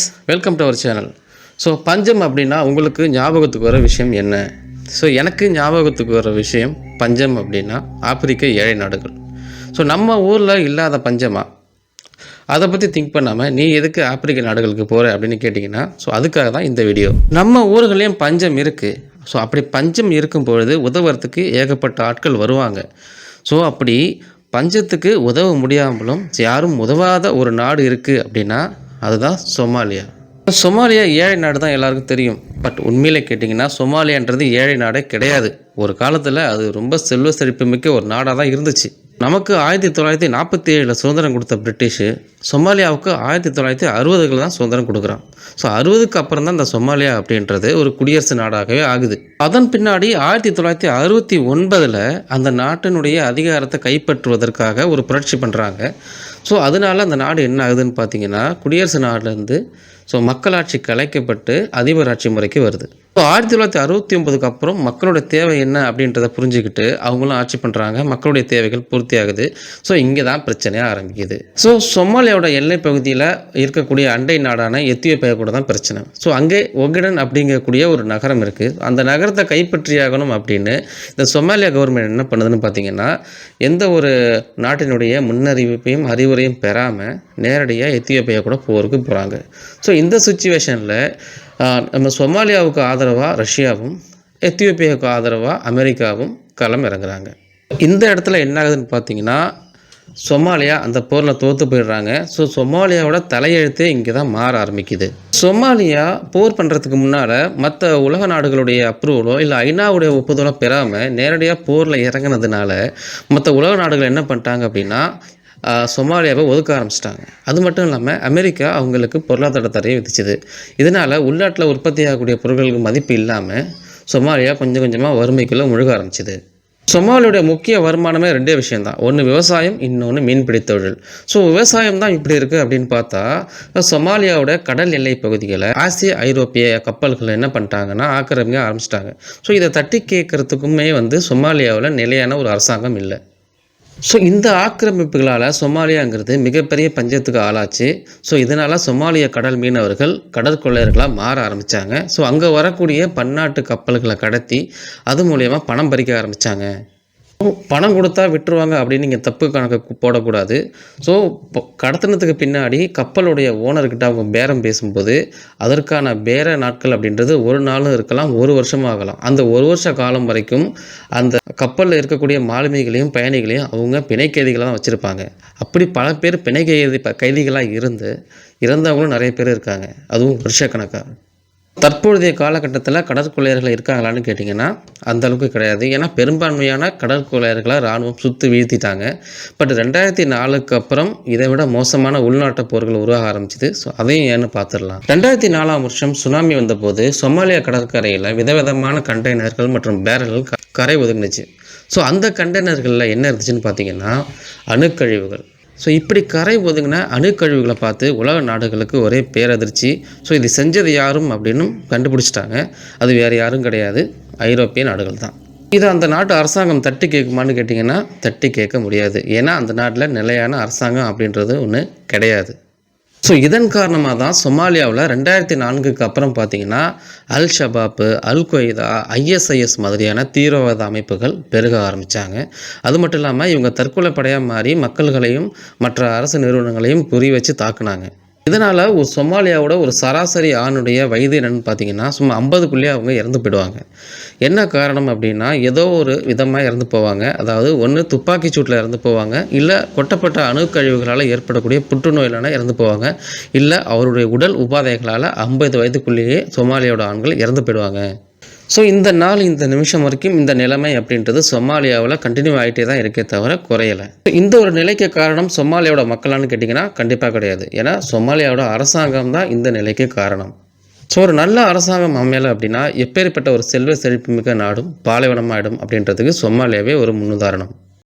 Friends welcome to our channel so பஞ்சம் அப்படின்னா உங்களுக்கு ஞாபகத்துக்கு வர விஷயம் என்ன? ஸோ எனக்கு ஞாபகத்துக்கு வர விஷயம் பஞ்சம் அப்படின்னா ஆப்பிரிக்க ஏழை நாடுகள். ஸோ நம்ம ஊரில் இல்லாத பஞ்சமா? அதை பற்றி திங்க் பண்ணாமல் நீ எதுக்கு ஆப்பிரிக்க நாடுகளுக்கு போகிற அப்படின்னு கேட்டிங்கன்னா ஸோ அதுக்காக தான் இந்த வீடியோ நம்ம ஊர்களையும் பஞ்சம் இருக்குது ஸோ அப்படி பஞ்சம் இருக்கும் பொழுது உதவுறதுக்கு ஏகப்பட்ட ஆட்கள் வருவாங்க. ஸோ அப்படி பஞ்சத்துக்கு உதவ முடியாமலும் யாரும் உதவாத ஒரு நாடு இருக்குது அப்படின்னா அதுதான் சொமாலியா. சொமாலியா ஏழை நாடு தான் எல்லாருக்கும் தெரியும். பட் உண்மையில கேட்டிங்கன்னா சொமாலியான்றது ஏழை நாடே கிடையாது. ஒரு காலத்தில் அது ரொம்ப செல்வ செழிப்பு மிக்க ஒரு நாடாக தான் இருந்துச்சு. நமக்கு ஆயிரத்தி தொள்ளாயிரத்தி நாற்பத்தி ஏழில் சுதந்திரம் கொடுத்த பிரிட்டிஷு சொமாலியாவுக்கு ஆயிரத்தி தொள்ளாயிரத்தி அறுபதுகளில் தான் சுதந்திரம் கொடுக்குறான். ஸோ அறுபதுக்கு அப்புறம் தான் இந்த சொமாலியா அப்படின்றது ஒரு குடியரசு நாடாகவே ஆகுது. அதன் பின்னாடி ஆயிரத்தி தொள்ளாயிரத்தி அறுபத்தி ஒன்பதில் அந்த நாட்டினுடைய அதிகாரத்தை கைப்பற்றுவதற்காக ஒரு புரட்சி பண்ணுறாங்க ஸோ அதனால அந்த நாடு என்ன ஆகுதுன்னு பார்த்தீங்கன்னா குடியரசு நாடுலேருந்து ஸோ மக்களாட்சி கலைக்கப்பட்டு அதிபராட்சி முறைக்கு வருது. ஸோ ஆயிரத்தி தொள்ளாயிரத்தி அறுபத்தி ஒன்பதுக்கு அப்புறம் மக்களோட தேவை என்ன அப்படின்றத புரிஞ்சுக்கிட்டு அவங்களும் ஆட்சி பண்ணுறாங்க மக்களுடைய தேவைகள் பூர்த்தி ஆகுது ஸோ இங்கே தான் பிரச்சனையாக ஆரம்பிக்குது. ஸோ சொமாலியாவோட எல்லை பகுதியில் இருக்கக்கூடிய அண்டை நாடான எத்தியோப்பியா கூட தான் பிரச்சனை. ஸோ அங்கே ஒகிடன் அப்படிங்கக்கூடிய ஒரு நகரம் இருக்குது அந்த நகரத்தை கைப்பற்றியாகணும் அப்படின்னு இந்த சொமாலியா கவர்மெண்ட் என்ன பண்ணுதுன்னு பார்த்தீங்கன்னா எந்த ஒரு நாட்டினுடைய முன்னறிவிப்பையும் அறிவுரையும் பெறாமல் நேரடியாக எத்தியோப்பியா கூட போருக்கு போகிறாங்க ஸோ இந்த சுச்சுவேஷனில் நம்ம சொமாலியாவுக்கு ஆதரவாக ரஷ்யாவும் எத்தியோப்பியாவுக்கு ஆதரவாக அமெரிக்காவும் களம் இறங்குறாங்க. இந்த இடத்துல என்ன ஆகுதுன்னு பார்த்தீங்கன்னா சொமாலியா அந்த போரில் தோற்று போயிடுறாங்க. ஸோ சொமாலியாவோட தலையெழுத்தே இங்கே தான் மாற ஆரம்பிக்குது. சொமாலியா போர் பண்ணுறதுக்கு முன்னால் மற்ற உலக நாடுகளுடைய அப்ரூவலோ இல்லை ஐநாவுடைய ஒப்புதலோ பெறாமல் நேரடியாக போரில் இறங்குனதுனால மற்ற உலக நாடுகள் என்ன பண்ணிட்டாங்க அப்படின்னா சொமாலியாவை ஒதுக்க ஆரம்பிச்சிட்டாங்க. அது மட்டும் இல்லாமல் அமெரிக்கா அவங்களுக்கு பொருளாதார தடையை விதிச்சுது. இதனால் உள்நாட்டில் உற்பத்தி ஆகக்கூடிய பொருட்களுக்கு மதிப்பு இல்லாமல் சொமாலியா கொஞ்சம் கொஞ்சமாக வறுமைக்குள்ளே முழுக ஆரம்பிச்சிது. சொமாலியோட முக்கிய வருமானமே ரெண்டே விஷயம்தான். ஒன்று விவசாயம் இன்னொன்று மீன்பிடி தொழில். ஸோ விவசாயம் தான் இப்படி இருக்குது அப்படின்னு பார்த்தா சொமாலியாவோட கடல் எல்லை பகுதிகளை ஆசிய ஐரோப்பிய கப்பல்கள் என்ன பண்ணிட்டாங்கன்னா ஆக்கிரமிக்க ஆரம்பிச்சிட்டாங்க. ஸோ இதை தட்டி கேட்கறதுக்குமே வந்து சொமாலியாவில் நிலையான ஒரு அரசாங்கம் இல்லை. ஸோ இந்த ஆக்கிரமிப்புகளால் சொமாலியாங்கிறது மிகப்பெரிய பஞ்சத்துக்கு ஆளாச்சு. ஸோ இதனால் சொமாலிய கடல் மீனவர்கள் கடற்கொள்ளையர்களாக மாற ஆரம்பித்தாங்க ஸோ அங்கே வரக்கூடிய பன்னாட்டு கப்பல்களை கடத்தி அது மூலயமா பணம் பறிக்க ஆரம்பித்தாங்க பணம் கொடுத்தா விட்டுருவாங்க அப்படின்னு நீங்கள் தப்பு கணக்கு போடக்கூடாது. ஸோ கடத்தினத்துக்கு பின்னாடி கப்பலுடைய ஓனர்கிட்ட அவங்க பேரம் பேசும்போது அதற்கான பேர நாட்கள் அப்படின்றது ஒரு நாளும் இருக்கலாம் ஒரு வருஷமும் ஆகலாம். அந்த ஒரு வருஷ காலம் வரைக்கும் அந்த கப்பலில் இருக்கக்கூடிய மாலுமிகளையும் பயணிகளையும் அவங்க பிணை கைதிகளாக தான் வச்சுருப்பாங்க. அப்படி பல பேர் பிணை கைதி ப- கைதிகளாக இருந்து இறந்தவங்களும் நிறைய பேர் இருக்காங்க. அதுவும் வருஷக்கணக்காக தற்பொழுதைய காலகட்டத்தில் கடற்கொள்ளையர்கள் இருக்காங்களான்னு கேட்டிங்கன்னா அந்தளவுக்கு கிடையாது. ஏன்னா பெரும்பான்மையான கடற்கொள்ளையர்களை இராணுவம் சுற்றி வீழ்த்திட்டாங்க. பட் ரெண்டாயிரத்தி நாலுக்கு அப்புறம் இதை விட மோசமான உள்நாட்டு போர்கள் உருவாக ஆரம்பிச்சுது. ஸோ அதையும் ஏன்னு பார்த்துடலாம் ரெண்டாயிரத்தி நாலாம் வருஷம் சுனாமி வந்தபோது சொமாலியா கடற்கரையில் விதவிதமான கண்டெய்னர்கள் மற்றும் பேரல்கள் க- கரை ஒதுங்கினுச்சு. ஸோ அந்த கண்டெய்னர்களில் என்ன இருந்துச்சுன்னு பார்த்தீங்கன்னா அணுக்கழிவுகள். ஸோ இப்படி கரை ஒதுங்கின அணுக்கழிவுகளை பார்த்து உலக நாடுகளுக்கு ஒரே பேரதிர்ச்சி. ஸோ இது செஞ்சது யாரும் அப்படின்னு கண்டுபிடிச்சிட்டாங்க. அது வேறு யாரும் கிடையாது. ஐரோப்பிய நாடுகள் தான். இது அந்த நாட்டு அரசாங்கம் தட்டி கேட்குமான்னு கேட்டிங்கன்னா தட்டி கேட்க முடியாது. ஏன்னா அந்த நாட்டில் நிலையான அரசாங்கம் அப்படின்றது ஒன்று கிடையாது. ஸோ இதன் காரணமாக தான் சொமாலியாவில் ரெண்டாயிரத்தி நான்குக்கு அப்புறம் பார்த்தீங்கன்னா அல் ஷபாப்பு அல் கொய்தா ஐஎஸ்ஐஎஸ் மாதிரியான தீவிரவாத அமைப்புகள் பெருக ஆரம்பித்தாங்க அது மட்டும் இல்லாமல் இவங்க தற்கொலை படையாக மாறி மக்கள்களையும் மற்ற அரசு நிறுவனங்களையும் குறி வச்சு தாக்குனாங்க. இதனால் ஒரு சொமாலியாவோட ஒரு சராசரி ஆணுடைய வயது என்னென்னு பார்த்தீங்கன்னா சும்மா ஐம்பதுக்குள்ளேயே அவங்க இறந்து போயிடுவாங்க. என்ன காரணம் அப்படின்னா ஏதோ ஒரு விதமாக இறந்து போவாங்க. அதாவது ஒன்று துப்பாக்கி சூட்டில் இறந்து போவாங்க. இல்லை கொட்டப்பட்ட அணுக்கழிவுகளால் ஏற்படக்கூடிய புற்றுநோயிலான இறந்து போவாங்க. இல்லை அவருடைய உடல் உபாதைகளால் ஐம்பது வயதுக்குள்ளேயே சொமாலியாவோட ஆண்கள் இறந்து போயிடுவாங்க. ஸோ இந்த நாள் இந்த நிமிஷம் வரைக்கும் இந்த நிலைமை அப்படின்றது சொமாலியாவில் கண்டினியூ ஆகிட்டே தான் இருக்கே தவிர குறையலை. இந்த ஒரு நிலைக்கு காரணம் சொமாலியாவோட மக்களான்னு கேட்டிங்கன்னா கண்டிப்பாக கிடையாது. ஏன்னா சொமாலியாவோட அரசாங்கம் தான் இந்த நிலைக்கு காரணம். ஸோ ஒரு நல்ல அரசாங்கம் அமையலை அப்படின்னா எப்பேற்பட்ட ஒரு செல்வ செழிப்புமிக்க நாடும் பாலைவனமாயிடும் அப்படின்றதுக்கு சொமாலியாவே ஒரு முன்னுதாரணம்.